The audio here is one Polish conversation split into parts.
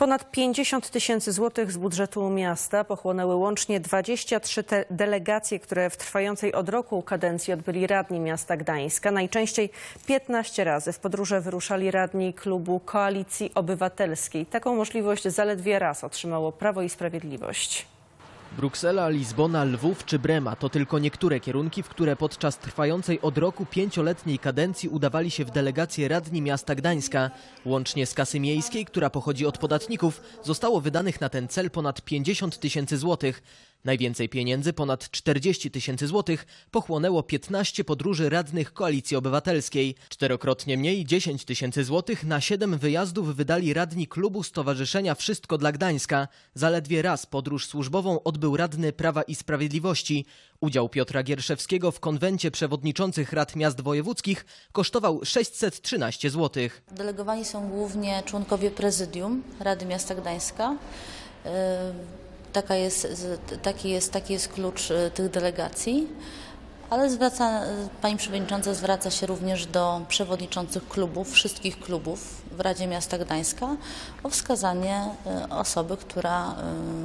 Ponad 50 tysięcy złotych z budżetu miasta pochłonęły łącznie 23 te delegacje, które w trwającej od roku kadencji odbyli radni miasta Gdańska. Najczęściej 15 razy w podróże wyruszali radni klubu Koalicji Obywatelskiej. Taką możliwość zaledwie raz otrzymało Prawo i Sprawiedliwość. Bruksela, Lizbona, Lwów czy Brema to tylko niektóre kierunki, w które podczas trwającej od roku pięcioletniej kadencji udawali się w delegacje radni miasta Gdańska. Łącznie z kasy miejskiej, która pochodzi od podatników, zostało wydanych na ten cel ponad 50 tysięcy złotych. Najwięcej pieniędzy, ponad 40 tysięcy złotych, pochłonęło 15 podróży radnych Koalicji Obywatelskiej. Czterokrotnie mniej, 10 tysięcy złotych, na 7 wyjazdów wydali radni klubu Stowarzyszenia Wszystko dla Gdańska. Zaledwie raz podróż służbową odbył radny Prawa i Sprawiedliwości. Udział Piotra Gierszewskiego w konwencie przewodniczących rad miast wojewódzkich kosztował 613 złotych. Delegowani są głównie członkowie prezydium Rady Miasta Gdańska. Taka jest, taki, jest, taki jest klucz y, tych delegacji, ale zwraca, pani przewodnicząca zwraca się również do przewodniczących klubów, wszystkich klubów w Radzie Miasta Gdańska o wskazanie y, osoby, która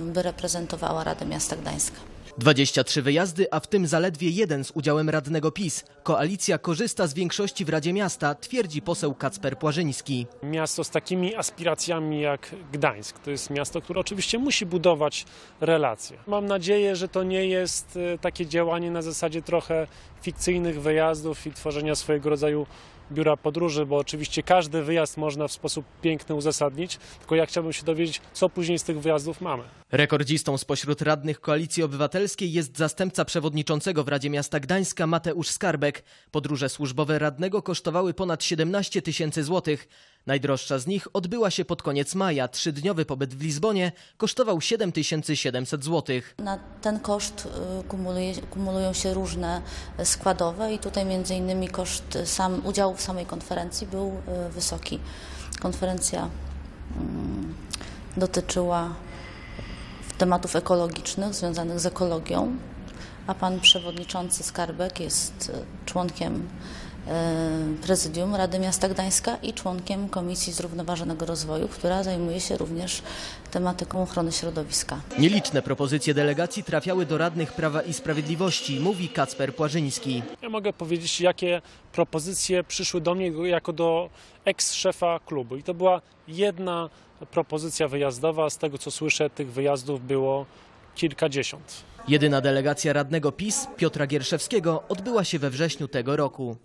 y, by reprezentowała Radę Miasta Gdańska. 23 wyjazdy, a w tym zaledwie jeden z udziałem radnego PiS. Koalicja korzysta z większości w Radzie Miasta, twierdzi poseł Kacper Płażyński. miasto z takimi aspiracjami jak Gdańsk. To jest miasto, które oczywiście musi budować relacje. Mam nadzieję, że to nie jest e, takie działanie na zasadzie trochę fikcyjnych wyjazdów i tworzenia swojego rodzaju biura podróży, bo oczywiście każdy wyjazd można w sposób piękny uzasadnić, tylko ja chciałbym się dowiedzieć, co później z tych wyjazdów mamy. Rekordzistą spośród radnych Koalicji Obywatelskiej jest zastępca przewodniczącego w Radzie Miasta Gdańska Mateusz Skarbek. Podróże służbowe radnego kosztowały ponad 17 tysięcy złotych. Najdroższa z nich odbyła się pod koniec maja. Trzydniowy pobyt w Lizbonie kosztował 7700 złotych. Na ten koszt y, kumuluje, kumulują się różne składowe i tutaj między innymi koszt sam, udziału w samej konferencji był y, wysoki. Konferencja mm, dotyczyła tematów ekologicznych związanych z ekologią, a pan przewodniczący Skarbek jest y, członkiem prezydium Rady Miasta Gdańska i członkiem Komisji Zrównoważonego Rozwoju, która zajmuje się również tematyką ochrony środowiska. Nieliczne propozycje delegacji trafiały do radnych Prawa i Sprawiedliwości, mówi Kacper Płażyński. Ja mogę powiedzieć, jakie propozycje przyszły do mnie jako do eks-szefa klubu. I to była jedna propozycja wyjazdowa. Z tego co słyszę, tych wyjazdów było kilkadziesiąt. Jedyna delegacja radnego PiS, Piotra Gierszewskiego, odbyła się we wrześniu tego roku.